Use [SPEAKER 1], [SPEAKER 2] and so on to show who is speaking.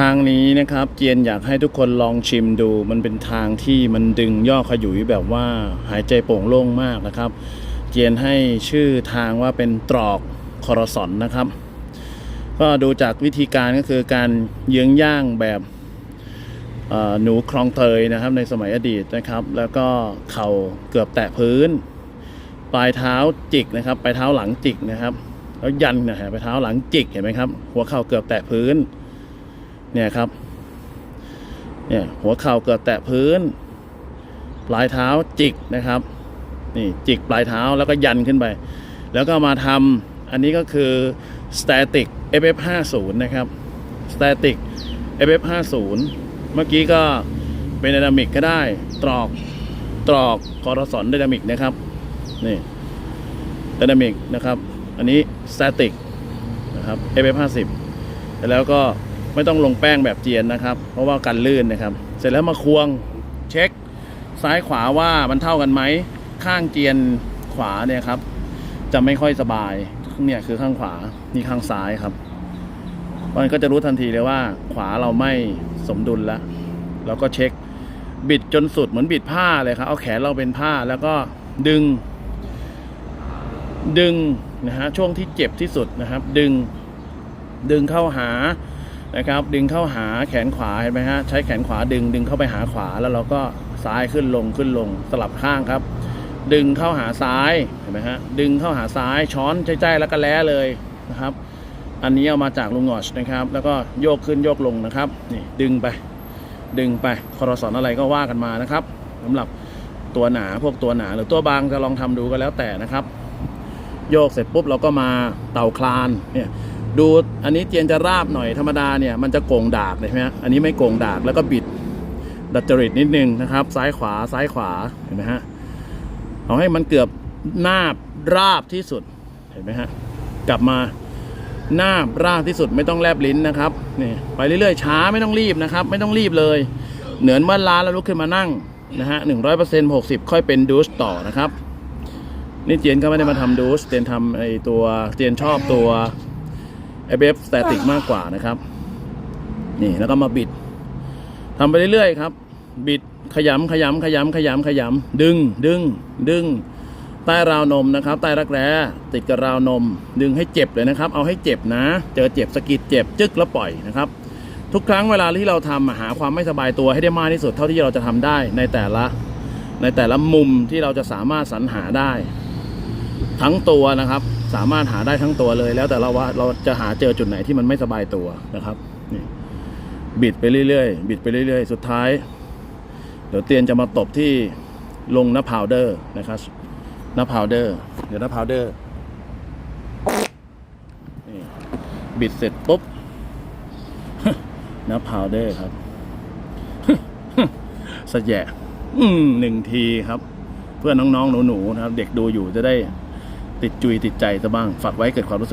[SPEAKER 1] ทางนี้นะครับเจียนอยากให้ทุกคนลองชิมดู มันเป็นทางที่มันดึงย่อขยุยแบบว่าหายใจโป่งโล่งมากนะครับ เจียนให้ชื่อทางว่าเป็นตรอกคอรสอนนะครับ ก็ดูจากวิธีการก็คือการเยื้องย่างแบบหนูคลองเตยนะครับในสมัยอดีตนะครับ แล้วก็เข่าเกือบแตะพื้น ปลายเท้าจิกนะครับปลายเท้าหลังจิกนะครับ แล้วยันนะฮะปลายเท้าหลังจิกเห็นไหมครับหัวเข่าเกือบแตะพื้น เนี่ยครับ เนี่ยหัวเข่าเกือบแตะพื้น ปลายเท้าจิกนะครับ นี่จิกปลายเท้าแล้วก็ยันขึ้นไป แล้วก็มาทำอันนี้ก็คือ static FF50 นะครับ static FF50 เมื่อกี้ก็เป็น dynamic ก็ได้ ตรอกตรอกคอร์สอน dynamic นะครับ นี่ dynamic นะครับ อันนี้ static นะครับ FF50 เสร็จแล้วก็ ไม่ต้องลงแป้งแบบเจียนนะครับ เพราะว่ากันลื่นนะครับ เสร็จแล้วมาควงเช็คซ้ายขวาว่ามันเท่ากันไหมข้างเจียนขวาเนี่ยครับ จะไม่ค่อยสบายเนี่ยคือข้างขวานี่ข้างซ้ายครับมันก็จะรู้ทันทีเลยว่า ขวาเราไม่สมดุลแล้วเราก็เช็คบิดจนสุดเหมือนบิดผ้าเลยครับ เอาแขนเราเป็นผ้าแล้วก็ดึง ดึงนะฮะช่วงที่เจ็บที่สุดนะครับ ดึงดึงเข้าหา นะครับ ดึงเข้าหาแขนขวาเห็นไหมฮะใช้แขนขวาดึงดึงเข้าไปหาขวาแล้วเราก็ซ้ายขึ้นลงขึ้นลงสลับข้างครับ ดึงเข้าหาซ้ายเห็นไหมฮะดึงเข้าหาซ้ายช้อนใจๆแล้วก็แล้เลยนะครับ อันนี้เอามาจากลุงงอชนะครับ แล้วก็โยกขึ้นโยกลงนะครับนี่ดึงไป ดึงไปคอรสอนอะไรก็ว่ากันมานะครับสำหรับตัวหนาพวกตัวหนาหรือตัวบางจะลองทำดูก็แล้วแต่นะครับ โยกเสร็จปุ๊บเราก็มาเต่าคลานเนี่ย ดูอันนี้เจียนจะราบหน่อยธรรมดาเนี่ยมันจะโก่งดากเลยใช่ไหมฮะอันนี้ไม่โก่งดากแล้วก็บิดดัดจริตนิดนึงนะครับ ซ้ายขวาซ้ายขวาเห็นไหมฮะเอาให้มันเกือบหน้าราบที่สุดเห็นไหมฮะกลับมาหน้าราบที่สุดไม่ต้องแลบลิ้นนะครับนี่ไปเรื่อยๆช้าไม่ต้องรีบนะครับ ไม่ต้องรีบเลย เหนือนเมื่อล้าแล้วลุกขึ้นมานั่งนะฮะหนึ่งร้อยเปอร์เซ็นต์หกสิบค่อยเป็นดูสต่อนะครับนี่เจียนก็ไม่ได้มาทำดูสเจียนทำไอตัวเจียนชอบตัว f f static มากกว่านะครับ นี่แล้วก็มาบิดทำไปเรื่อยๆครับ บิดขยำขยำขยำขยำขยำดึงดึงดึง ใต้ราวนมนะครับ ใต้รักแร้ติดกับราวนม ดึงให้เจ็บเลยนะครับ เอาให้เจ็บนะ เจอเจ็บสะกิดเจ็บจึกแล้วปล่อยนะครับ ทุกครั้งเวลาที่เราทำอะหาความไม่สบายตัวให้ได้มากที่สุดเท่าที่เราจะทำได้ในแต่ละ ในแต่ละมุมที่เราจะสามารถสรรหาได้ ทั้งตัวนะครับ สามารถหาได้ทั้งตัวเลย แล้วแต่เราว่าเราจะหาเจอจุดไหนที่มันไม่สบายตัวนะครับนี่บิดไปเรื่อยๆ บิดไปเรื่อยๆ สุดท้าย เดี๋ยวเตียนจะมาตบที่ลงน้าพาวเดอร์นะครับน้าพาวเดอร์ เดี๋ยวน้าพาวเดอร์นี่บิดเสร็จปุ๊บน้าพาวเดอร์ครับสแยะหนึ่งทีครับ เพื่อน้องๆหนูๆนะครับ เด็กดูอยู่จะได้ ติดจุยติดใจซะบ้าง ฝากไว้เกิดความรู้สึก